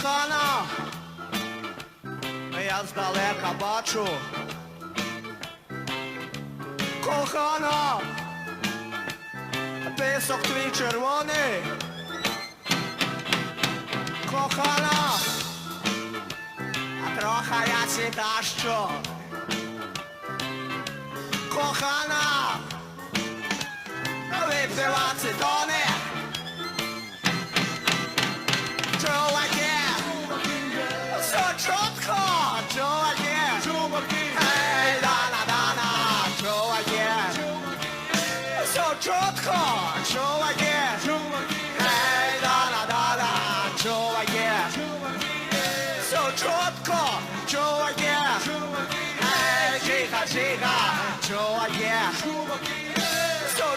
кохана, я здалека бачу, кохана, Пісок твій червоний, кохана, а троха я сідащу, кохана, випивати до. krótko Czułak jest Hej, dala, dala Czułak jest So krótko Czułak jest Hej, cicha, cicha Czułak jest So